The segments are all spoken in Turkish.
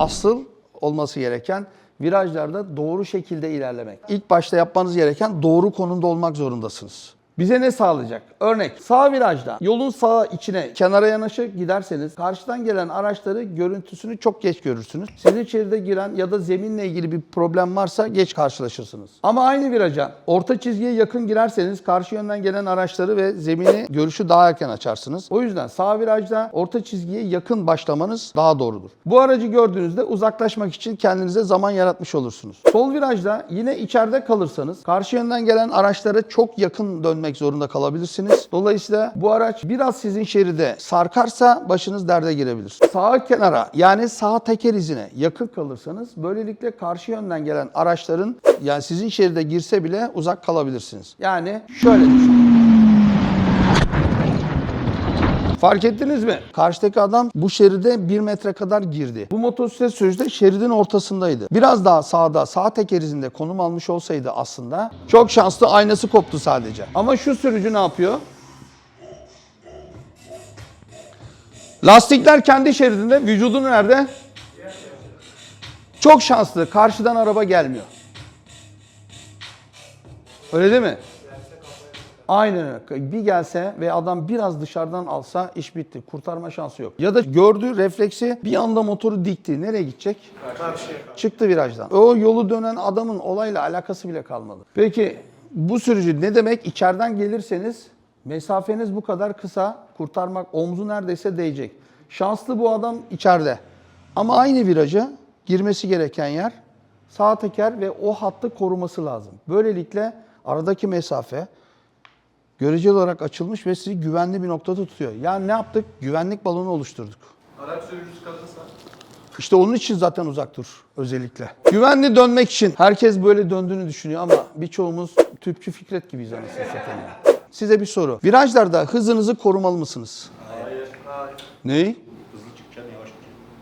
asıl olması gereken virajlarda doğru şekilde ilerlemek. İlk başta yapmanız gereken doğru konumda olmak zorundasınız. Bize ne sağlayacak? Örnek sağ virajda yolun sağ içine kenara yanaşık giderseniz karşıdan gelen araçları görüntüsünü çok geç görürsünüz. Siz içeride giren ya da zeminle ilgili bir problem varsa geç karşılaşırsınız. Ama aynı viraja orta çizgiye yakın girerseniz karşı yönden gelen araçları ve zemini görüşü daha erken açarsınız. O yüzden sağ virajda orta çizgiye yakın başlamanız daha doğrudur. Bu aracı gördüğünüzde uzaklaşmak için kendinize zaman yaratmış olursunuz. Sol virajda yine içeride kalırsanız karşı yönden gelen araçlara çok yakın dönmek zorunda kalabilirsiniz. Dolayısıyla bu araç biraz sizin şeride sarkarsa başınız derde girebilir. Sağ kenara yani sağ teker izine yakın kalırsanız böylelikle karşı yönden gelen araçların yani sizin şeride girse bile uzak kalabilirsiniz. Yani şöyle düşünün. Fark ettiniz mi? Karşıdaki adam bu şeride 1 metre kadar girdi. Bu motosiklet sürücü de şeridin ortasındaydı. Biraz daha sağda, sağ teker izinde konum almış olsaydı aslında çok şanslı aynası koptu sadece. Ama şu sürücü ne yapıyor? Lastikler kendi şeridinde, vücudu nerede? Çok şanslı. Karşıdan araba gelmiyor. Öyle değil mi? Aynen. Bir gelse ve adam biraz dışarıdan alsa iş bitti. Kurtarma şansı yok. Ya da gördüğü refleksi bir anda motoru dikti. Nereye gidecek? Çıktı virajdan. O yolu dönen adamın olayla alakası bile kalmadı. Peki bu sürücü ne demek? İçeriden gelirseniz mesafeniz bu kadar kısa. Kurtarmak omzu neredeyse değecek. Şanslı bu adam içeride. Ama aynı viraja girmesi gereken yer sağ teker ve o hattı koruması lazım. Böylelikle aradaki mesafe göreceli olarak açılmış ve sizi güvenli bir noktada tutuyor. Yani ne yaptık? Güvenlik balonu oluşturduk. Araç sürücüsü kalırsa İşte onun için zaten uzak dur özellikle. Güvenli dönmek için herkes böyle döndüğünü düşünüyor ama birçoğumuz tüpçü Fikret gibiyiz anasını satayım. Size bir soru. Virajlarda hızınızı korumalı mısınız? hayır. Hayır. Neyi?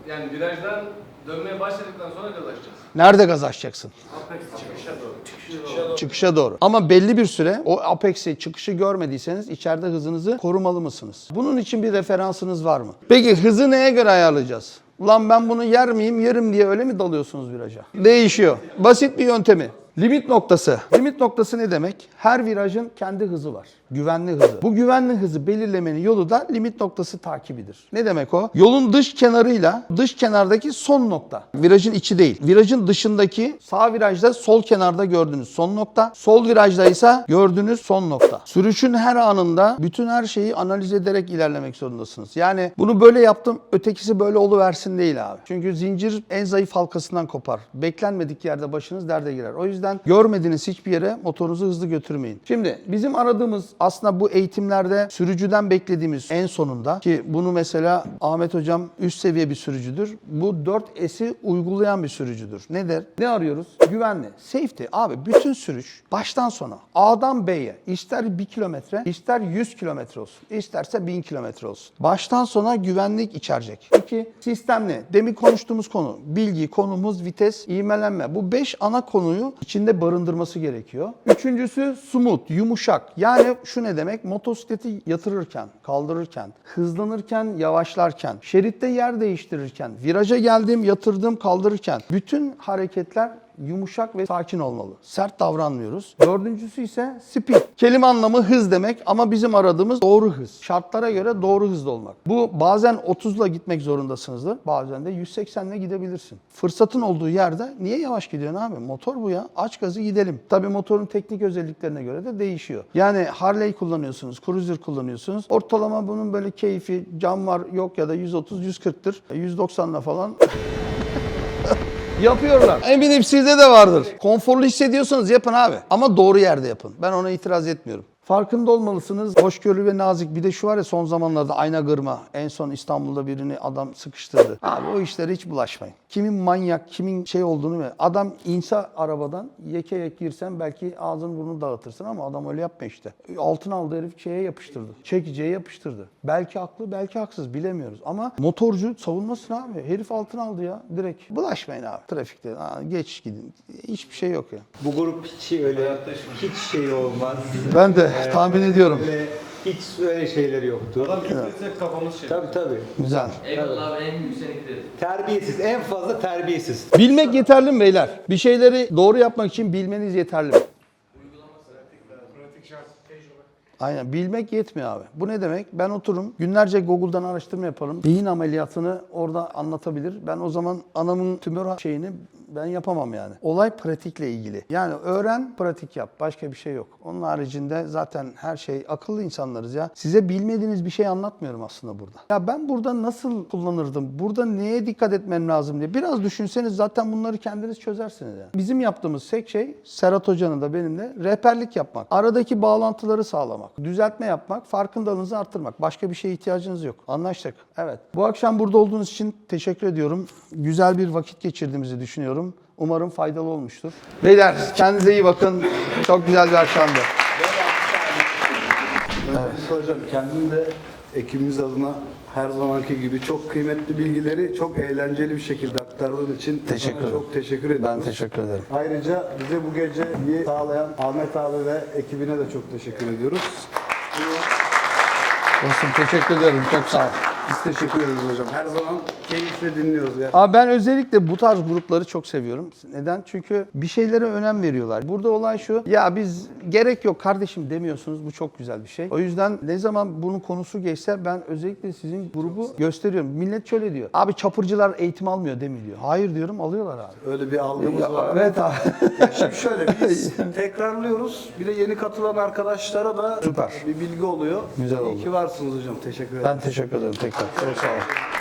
Yani virajdan dönmeye başladıktan sonra gaz açacağız. Nerede gaz açacaksın? Apex çıkışa doğru. Çıkışa doğru. Çıkışa doğru. Ama belli bir süre o apex'i çıkışı görmediyseniz içeride hızınızı korumalı mısınız? Bunun için bir referansınız var mı? Peki hızı neye göre ayarlayacağız? Ulan ben bunu yer miyim, yerim diye öyle mi dalıyorsunuz viraja? Değişiyor. Basit bir yöntemi. Limit noktası. Limit noktası ne demek? Her virajın kendi hızı var. Güvenli hızı. Bu güvenli hızı belirlemenin yolu da limit noktası takibidir. Ne demek o? Yolun dış kenarıyla dış kenardaki son nokta. Virajın içi değil. Virajın dışındaki sağ virajda sol kenarda gördüğünüz son nokta. Sol virajda ise gördüğünüz son nokta. Sürüşün her anında bütün her şeyi analiz ederek ilerlemek zorundasınız. Yani bunu böyle yaptım, ötekisi böyle oluversin değil abi. Çünkü zincir en zayıf halkasından kopar. Beklenmedik yerde başınız derde girer. O yüzden görmediğiniz hiçbir yere motorunuzu hızlı götürmeyin. Şimdi bizim aradığımız aslında bu eğitimlerde sürücüden beklediğimiz en sonunda ki bunu mesela Ahmet hocam üst seviye bir sürücüdür. Bu 4S'i uygulayan bir sürücüdür. Nedir? Ne arıyoruz? Güvenli, safety. Abi bütün sürüş baştan sona A'dan B'ye ister 1 kilometre, ister 100 kilometre olsun, isterse 1000 kilometre olsun. Baştan sona güvenlik içerecek. İki, sistemli. Demin konuştuğumuz konu. Bilgi, konumuz, vites, ivmelenme. Bu 5 ana konuyu içinde barındırması gerekiyor. Üçüncüsü smooth, yumuşak. Yani şu ne demek? Motosikleti yatırırken, kaldırırken, hızlanırken, yavaşlarken, şeritte yer değiştirirken, viraja geldim, yatırdım, kaldırırken bütün hareketler yumuşak ve sakin olmalı. Sert davranmıyoruz. Dördüncüsü ise speed. Kelime anlamı hız demek ama bizim aradığımız doğru hız. Şartlara göre doğru hızda olmak. Bu bazen 30'la gitmek zorundasınızdır. Bazen de 180'le gidebilirsin. Fırsatın olduğu yerde niye yavaş gidiyorsun abi? Motor bu ya. Aç gazı gidelim. Tabii motorun teknik özelliklerine göre de değişiyor. Yani Harley kullanıyorsunuz, Cruiser kullanıyorsunuz. Ortalama bunun böyle keyfi, cam var yok ya da 130 140'tır. 190'la falan Yapıyorlar. Eminim sizde de vardır. Konforlu hissediyorsanız yapın abi. Ama doğru yerde yapın. Ben ona itiraz etmiyorum. Farkında olmalısınız. Hoşgörülü ve nazik. Bir de şu var ya son zamanlarda ayna kırma. En son İstanbul'da birini adam sıkıştırdı. Abi o işlere hiç bulaşmayın. Kimin manyak, kimin şey olduğunu ve adam insa arabadan yeke yek girsen belki ağzını burnunu dağıtırsın ama adam öyle yapmıyor işte. Altın aldı herif şeye yapıştırdı. Çekiciye yapıştırdı. Belki haklı, belki haksız bilemiyoruz. Ama motorcu savunmasın abi. Herif altın aldı ya direkt. Bulaşmayın abi trafikte. Aa, geç gidin. Hiçbir şey yok ya. Bu grup hiç öyle hiç şey olmaz. Ben de tahmin ediyorum. Öyle, hiç öyle şeyleri yoktu. Adam küfretse kafamız şey. Tabii tabii. Güzel. Eyvallah abi en gideriz. Terbiyesiz. En fazla terbiyesiz. Bilmek yeterli mi beyler? Bir şeyleri doğru yapmak için bilmeniz yeterli mi? Aynen bilmek yetmiyor abi. Bu ne demek? Ben otururum günlerce Google'dan araştırma yaparım. Beyin ameliyatını orada anlatabilir. Ben o zaman anamın tümör şeyini ben yapamam yani. Olay pratikle ilgili. Yani öğren, pratik yap. Başka bir şey yok. Onun haricinde zaten her şey akıllı insanlarız ya. Size bilmediğiniz bir şey anlatmıyorum aslında burada. Ya ben burada nasıl kullanırdım? Burada neye dikkat etmem lazım diye. Biraz düşünseniz zaten bunları kendiniz çözersiniz yani. Bizim yaptığımız tek şey Serhat Hoca'nın da benim de rehberlik yapmak. Aradaki bağlantıları sağlamak. Düzeltme yapmak, farkındalığınızı arttırmak. Başka bir şeye ihtiyacınız yok. Anlaştık. Evet. Bu akşam burada olduğunuz için teşekkür ediyorum. Güzel bir vakit geçirdiğimizi düşünüyorum. Umarım faydalı olmuştur. Beyler kendinize iyi bakın. Çok güzel bir akşamdı. Hocam kendim de ekibimiz adına her zamanki gibi çok kıymetli bilgileri çok eğlenceli bir şekilde aktardığın için Teşekkür sana ederim. çok teşekkür ediyorum. Ben teşekkür ederim. Ayrıca bize bu geceyi sağlayan Ahmet abi ve ekibine de çok teşekkür ediyoruz. Olsun teşekkür ederim. Çok sağ ol. Biz teşekkür ederiz hocam. Her zaman keyifle dinliyoruz ya. Abi ben özellikle bu tarz grupları çok seviyorum. Neden? Çünkü bir şeylere önem veriyorlar. Burada olay şu. Ya biz gerek yok kardeşim demiyorsunuz. Bu çok güzel bir şey. O yüzden ne zaman bunun konusu geçse ben özellikle sizin grubu gösteriyorum. Millet şöyle diyor. Abi çapırcılar eğitim almıyor değil mi diyor. Hayır diyorum alıyorlar abi. Öyle bir algımız var. Evet abi. Ya Şimdi şöyle biz tekrarlıyoruz. Bir de yeni katılan arkadaşlara da Süper. bir bilgi oluyor. Güzel İyi oldu. ki varsınız hocam. Teşekkür ederim. Ben teşekkür ederim tekrar. Çok sağ ol.